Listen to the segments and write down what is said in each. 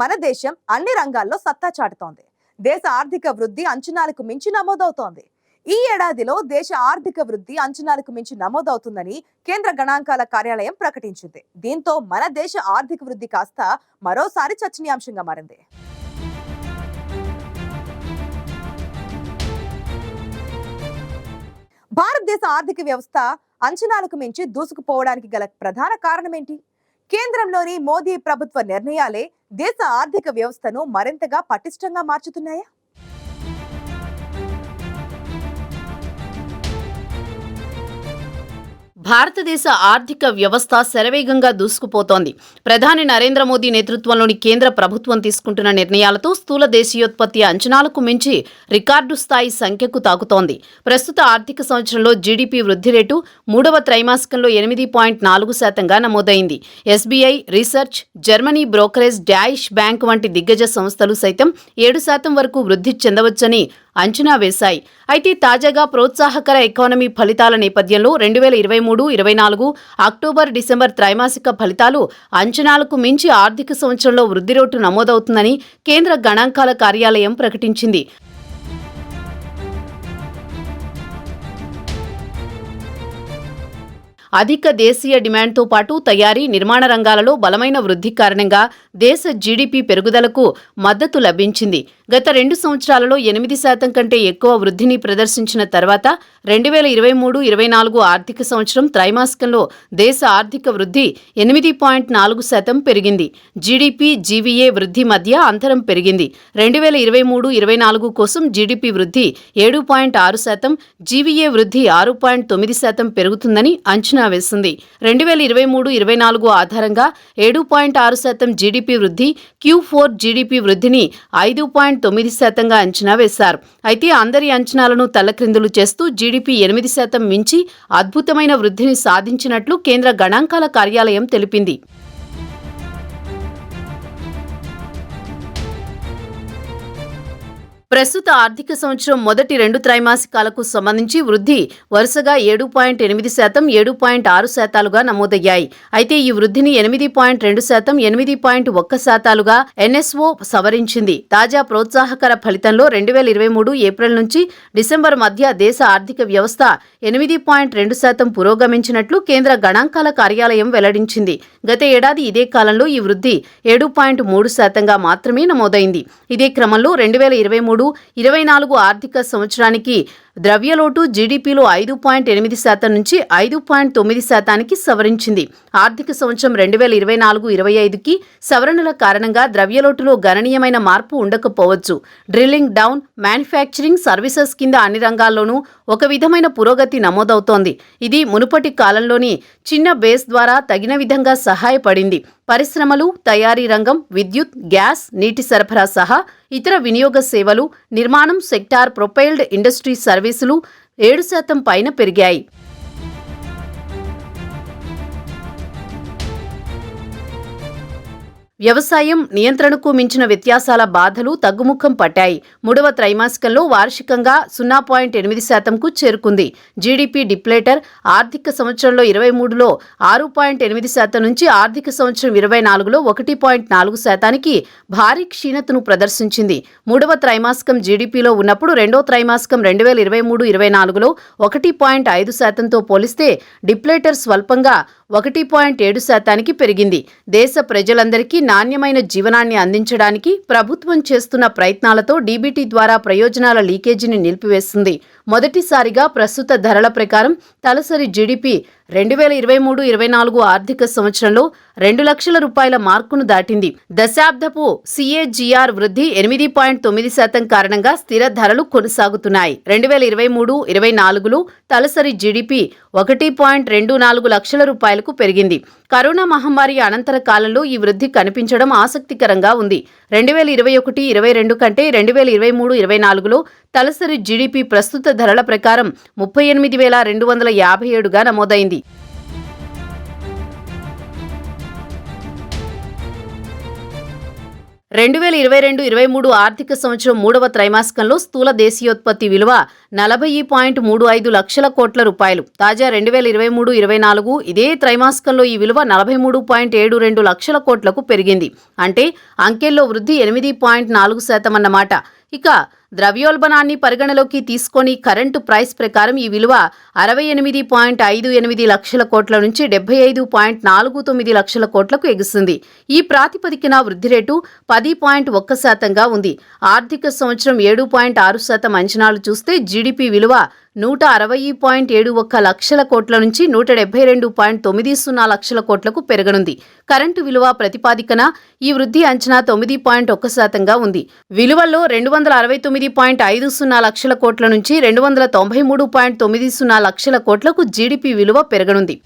మన దేశం అన్ని రంగాల్లో సత్తా చాటుతోంది. దేశ ఆర్థిక వృద్ధి అంచనాలకు మించి నమోదవుతోంది. ఈ ఏడాదిలో దేశ ఆర్థిక వృద్ధి అంచనాలకు మించి నమోదవుతుందని కేంద్ర గణాంకాల కార్యాలయం ప్రకటించింది. దీంతో మన దేశ ఆర్థిక వృద్ధి కాస్త మరోసారి చర్చనీయాంశంగా మారింది. భారతదేశ ఆర్థిక వ్యవస్థ అంచనాలకు మించి దూసుకుపోవడానికి గల ప్రధాన కారణమేంటి? కేంద్రంలోని మోదీ ప్రభుత్వ నిర్ణయాలే దేశ ఆర్థిక వ్యవస్థను మరింతగా పటిష్టంగా మార్చుతున్నాయా? భారతదేశ ఆర్థిక వ్యవస్థ శరవేగంగా దూసుకుపోతోంది. ప్రధాని నరేంద్ర మోదీ నేతృత్వంలోని కేంద్ర ప్రభుత్వం తీసుకుంటున్న నిర్ణయాలతో స్థూల దేశీయోత్పత్తి అంచనాలకు మించి రికార్డు స్థాయి సంఖ్యకు తాకుతోంది. ప్రస్తుత ఆర్థిక సంవత్సరంలో జీడీపీ వృద్ధి రేటు మూడవ త్రైమాసికంలో ఎనిమిది పాయింట్ నాలుగు శాతంగా నమోదైంది. SBI research Germany brokerage Deutsche bank వంటి దిగ్గజ సంస్థలు సైతం ఏడు శాతం వరకు వృద్ధి చెందవచ్చని అంచనా వేశాయి. అయితే తాజాగా ప్రోత్సాహకర ఎకానమీ ఫలితాల నేపథ్యంలో రెండు వేల ఇరవై మూడు ఇరవై నాలుగు అక్టోబర్ డిసెంబర్ త్రైమాసిక ఫలితాలు అంచనాలకు మించి ఆర్థిక సంవత్సరంలో వృద్ధి రేటు నమోదవుతుందని కేంద్ర గణాంకాల కార్యాలయం ప్రకటించింది. అధిక దేశీయ డిమాండ్తో పాటు తయారీ నిర్మాణ రంగాలలో బలమైన వృద్ధి కారణంగా దేశ జీడీపీ పెరుగుదలకు మద్దతు లభించింది. గత రెండు సంవత్సరాలలో ఎనిమిది శాతం కంటే ఎక్కువ వృద్ధిని ప్రదర్శించిన తర్వాత రెండు వేల ఇరవై మూడు ఇరవై నాలుగు ఆర్థిక సంవత్సరం త్రైమాసికంలో దేశ ఆర్థిక వృద్ధి ఎనిమిది పాయింట్ నాలుగు శాతం పెరిగింది. జీడీపీ జీవీఏ వృద్ధి మధ్య అంతరం పెరిగింది. రెండు వేల ఇరవై మూడు ఇరవై నాలుగు కోసం జీడీపీ వృద్ధి ఏడు పాయింట్ ఆరు శాతం జీవీఏ వృద్ధి ఆరు పాయింట్ తొమ్మిది శాతం పెరుగుతుందని అంచనా వేసింది. రెండు వేల ఇరవై మూడు ఇరవై నాలుగు ఆధారంగా ఏడు పాయింట్ ఆరు శాతం జీడీపీ వృద్ధి క్యూ ఫోర్ జీడీపీ వృద్ధిని ఐదు పాయింట్ తొమ్మిది శాతంగా అంచనా వేశారు. అయితే అందరి అంచనాలను తలక్రిందులు చేస్తూ జీడీపీ ఎనిమిది శాతం మించి అద్భుతమైన వృద్ధిని సాధించినట్లు కేంద్ర గణాంకాల కార్యాలయం తెలిపింది. ప్రస్తుత ఆర్థిక సంవత్సరం మొదటి రెండు త్రైమాసికాలకు సంబంధించి వృద్ధి వరుసగా ఏడు పాయింట్ ఎనిమిది శాతం ఏడు పాయింట్ ఆరు శాతాలుగా నమోదయ్యాయి. అయితే ఈ వృద్ధిని ఎనిమిది పాయింట్ రెండు శాతం ఎనిమిది పాయింట్ ఒక్క శాతాలుగా ఎన్ఎస్ఓ సవరించింది. తాజా ప్రోత్సాహకర ఫలితంలో రెండు వేల ఇరవై మూడు ఏప్రిల్ నుంచి డిసెంబర్ మధ్య దేశ ఆర్థిక వ్యవస్థ ఎనిమిది పాయింట్ రెండు శాతం పురోగమించినట్లు కేంద్ర గణాంకాల కార్యాలయం వెల్లడించింది. గత ఏడాది ఇదే కాలంలో ఈ వృద్ధి ఏడు పాయింట్ మూడు శాతంగా మాత్రమే నమోదైంది. ఇదే క్రమంలో రెండు వేల ఇరవై మూడు ఇరవై నాలుగు ఆర్థిక సంవత్సరానికి ద్రవ్యలోటు జీడీపీలో ఐదు పాయింట్ ఎనిమిది శాతం నుంచి ఐదు పాయింట్ తొమ్మిది శాతానికి సవరించింది. ఆర్థిక సంవత్సరం రెండు వేల ఇరవై నాలుగు ఇరవై ఐదుకి సవరణల కారణంగా ద్రవ్యలోటులో గణనీయమైన మార్పు ఉండకపోవచ్చు. డ్రిల్లింగ్ డౌన్ మ్యానుఫ్యాక్చరింగ్ సర్వీసెస్ కింద అన్ని రంగాల్లోనూ ఒక విధమైన పురోగతి నమోదవుతోంది. ఇది మునుపటి కాలంలోని చిన్న బేస్ ద్వారా తగిన విధంగా సహాయపడింది. పరిశ్రమలు తయారీ రంగం విద్యుత్ గ్యాస్ నీటి సరఫరా సహా ఇతర వినియోగ సేవలు నిర్మాణం సెక్టార్ ప్రొపైల్డ్ ఇండస్ట్రీ సర్వీస్ సర్వీసులు ఏడు శాతం పైన పెరిగాయి. వ్యవసాయం నియంత్రణకు మించిన వ్యత్యాసాల బాధలు తగ్గుముఖం పట్టాయి. మూడవ త్రైమాసికంలో వార్షికంగా సున్నా పాయింట్ ఎనిమిది శాతంకు చేరుకుంది. జీడీపీ డిప్లేటర్ ఆర్థిక సంవత్సరంలో ఇరవై మూడులో ఆరు పాయింట్ ఎనిమిది శాతం నుంచి ఆర్థిక సంవత్సరం ఇరవై నాలుగులో ఒకటి పాయింట్ నాలుగు శాతానికి భారీ క్షీణతను ప్రదర్శించింది. మూడవ త్రైమాసికం జీడీపీలో ఉన్నప్పుడు రెండో త్రైమాసికం రెండు వేల ఇరవై మూడు ఇరవై నాలుగులో ఒకటి పాయింట్ ఐదు శాతంతో పోలిస్తే డిప్లేటర్ స్వల్పంగా ఒకటి పాయింట్ ఏడు శాతానికి పెరిగింది. దేశ ప్రజలందరికీ నాణ్యమైన జీవనాన్ని అందించడానికి ప్రభుత్వం చేస్తున్న ప్రయత్నాలతో డీబీటీ ద్వారా ప్రయోజనాల లీకేజీని నిలిపివేస్తుంది. మొదటిసారిగా ప్రస్తుత ధరల ప్రకారం తలసరి జీడిపి రెండు వేల ఇరవై మూడు ఇరవై నాలుగు ఆర్థిక సంవత్సరంలో రెండు లక్షల రూపాయల మార్కును దాటింది. దశాబ్దపు సిఏజీఆర్ వృద్ధి ఎనిమిది పాయింట్ తొమ్మిది శాతం కారణంగా స్థిర ధరలు కొనసాగుతున్నాయి. రెండు వేల ఇరవై మూడు ఇరవై నాలుగులో తలసరి జీడిపి ఒకటి పాయింట్ రెండు నాలుగు లక్షల రూపాయలకు పెరిగింది. కరోనా మహమ్మారి అనంతర కాలంలో ఈ వృద్ధి కనిపించడం ఆసక్తికరంగా ఉంది. రెండు వేల ఇరవై ఒకటి ఇరవై రెండు కంటే రెండు వేల ఇరవై మూడు ఇరవై నాలుగులో తలసరి జీడీపీ ప్రస్తుత ధరల ప్రకారం ముప్పై ఎనిమిది వేల రెండు వందల యాభై ఏడుగా నమోదైంది. రెండు వేల ఇరవై రెండు ఇరవై మూడు ఆర్థిక సంవత్సరం మూడవ త్రైమాసికంలో స్థూల దేశీయోత్పత్తి విలువ నలభై పాయింట్ మూడు ఐదు లక్షల కోట్ల రూపాయలు. తాజా రెండు వేల ఇరవై మూడు ఇరవై నాలుగు ఇదే త్రైమాసికంలో ఈ విలువ నలభై మూడు పాయింట్ ఏడు రెండు లక్షల కోట్లకు పెరిగింది. అంటే అంకెల్లో వృద్ధి ఎనిమిది పాయింట్ నాలుగు శాతం అన్నమాట ఇక ద్రవ్యోల్బణాన్ని పరిగణలోకి తీసుకొని కరెంటు ప్రైస్ ప్రకారం ఈ విలువ అరవై ఎనిమిది పాయింట్ ఐదు ఎనిమిది లక్షల కోట్ల నుంచి డెబ్బై ఐదు పాయింట్ నాలుగు తొమ్మిది లక్షల కోట్లకు ఎగుస్తుంది. ఈ ప్రాతిపదికన వృద్ధి రేటు పది పాయింట్ ఒక్క శాతంగా ఉంది. ఆర్థిక సంవత్సరం ఏడు పాయింట్ ఆరు శాతం అంచనాలు చూస్తే జీడిపి విలువ నూట అరవై పాయింట్ ఏడు ఒక్క లక్షల కోట్ల నుంచి నూట డెబ్బై రెండు పాయింట్ తొమ్మిది సున్నా లక్షల కోట్లకు పెరగనుంది. కరెంటు విలువ ప్రతిపాదికన ఈ వృద్ధి అంచనా తొమ్మిది పాయింట్ ఒక్క శాతంగా ఉంది. విలువల్లో రెండు వందల అరవై తొమ్మిది పాయింట్ ఐదు సున్నా లక్షల కోట్ల నుంచి రెండు వందల తొంభై మూడు పాయింట్ తొమ్మిది సున్నా లక్షల కోట్లకు జీడిపి విలువ పెరగనుంది.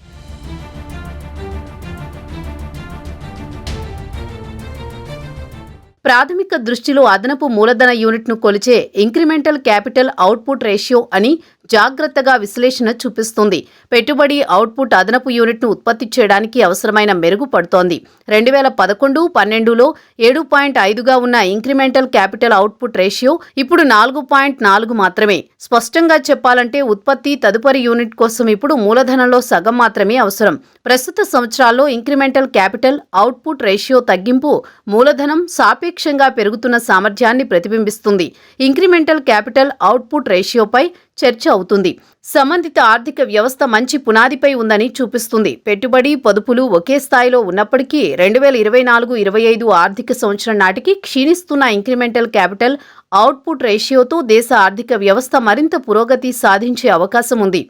ప్రాథమిక దృష్టిలో అదనపు మూలధన యూనిట్ను కొలిచే ఇంక్రిమెంటల్ క్యాపిటల్ అవుట్పుట్ రేషియో అని జాగ్రత్తగా విశ్లేషణ చూపిస్తుంది. పెట్టుబడి అవుట్పుట్ అదనపు యూనిట్ను ఉత్పత్తి చేయడానికి అవసరమైన మెరుగు పడుతోంది. రెండు వేల పదకొండు పన్నెండులో ఏడు పాయింట్ ఐదుగా ఉన్న ఇంక్రిమెంటల్ క్యాపిటల్ అవుట్పుట్ రేషియో ఇప్పుడు నాలుగు పాయింట్ నాలుగు మాత్రమే. స్పష్టంగా చెప్పాలంటే ఉత్పత్తి తదుపరి యూనిట్ కోసం ఇప్పుడు మూలధనంలో సగం మాత్రమే అవసరం. ప్రస్తుత సంవత్సరాల్లో ఇంక్రిమెంటల్ క్యాపిటల్ అవుట్పుట్ రేషియో తగ్గింపు మూలధనం సాపేక్షంగా పెరుగుతున్న సామర్థ్యాన్ని ప్రతిబింబిస్తుంది. ఇంక్రిమెంటల్ క్యాపిటల్ అవుట్పుట్ రేషియోపై చర్చ అవుతుంది. సంబంధిత ఆర్థిక వ్యవస్థ మంచి పునాదిపై ఉందని చూపిస్తుంది. పెట్టుబడి పొదుపులు ఒకే స్థాయిలో ఉన్నప్పటికీ రెండు వేల ఇరవై నాలుగు ఇరవై ఐదు ఆర్థిక సంవత్సరం నాటికి క్షీణిస్తున్న ఇంక్రిమెంటల్ క్యాపిటల్ అవుట్పుట్ రేషియోతో దేశ ఆర్థిక వ్యవస్థ మరింత పురోగతి సాధించే అవకాశం ఉంది.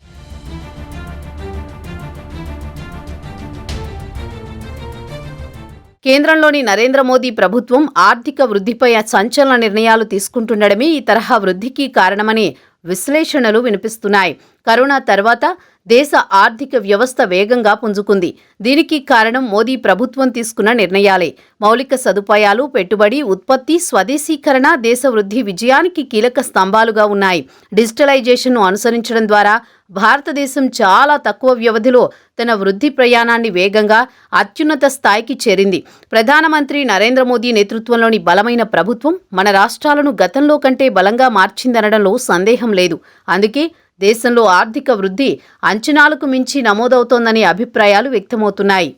కేంద్రంలోని నరేంద్ర మోదీ ప్రభుత్వం ఆర్థిక వృద్ధిపై సంచలన నిర్ణయాలు తీసుకుంటుండడమే ఈ తరహా వృద్ధికి కారణమని విశ్లేషణలు వినిపిస్తున్నాయి. కరోనా తర్వాత దేశ ఆర్థిక వ్యవస్థ వేగంగా పుంజుకుంది. దీనికి కారణం మోదీ ప్రభుత్వం తీసుకున్న నిర్ణయాలే. మౌలిక సదుపాయాలు పెట్టుబడి ఉత్పత్తి స్వదేశీకరణ దేశ వృద్ధి విజయానికి కీలక స్తంభాలుగా ఉన్నాయి. డిజిటలైజేషన్ను అనుసరించడం ద్వారా భారతదేశం చాలా తక్కువ వ్యవధిలో తన వృద్ధి ప్రయాణాన్ని వేగంగా అత్యున్నత స్థాయికి చేరింది. ప్రధానమంత్రి నరేంద్ర మోదీ నేతృత్వంలోని బలమైన ప్రభుత్వం మన రాష్ట్రాలను గతంలో కంటే బలంగా మార్చిందనడంలో సందేహం లేదు. అందుకే దేశంలో ఆర్థిక వృద్ధి అంచనాలకు మించి నమోదవుతోందనే అభిప్రాయాలు వ్యక్తమవుతున్నాయి.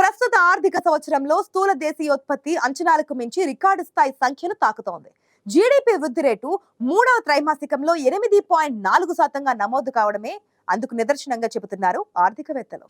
ప్రస్తుత ఆర్థిక సంవత్సరంలో స్థూల దేశీయోత్పత్తి అంచనాలకు మించి రికార్డు స్థాయి సంఖ్యను తాకుతోంది. జీడిపి వృద్ధి రేటు మూడవ త్రైమాసికంలో ఎనిమిది పాయింట్ నాలుగు శాతంగా నమోదు కావడమే అందుకు నిదర్శనంగా చెబుతున్నారు ఆర్థికవేత్తలు.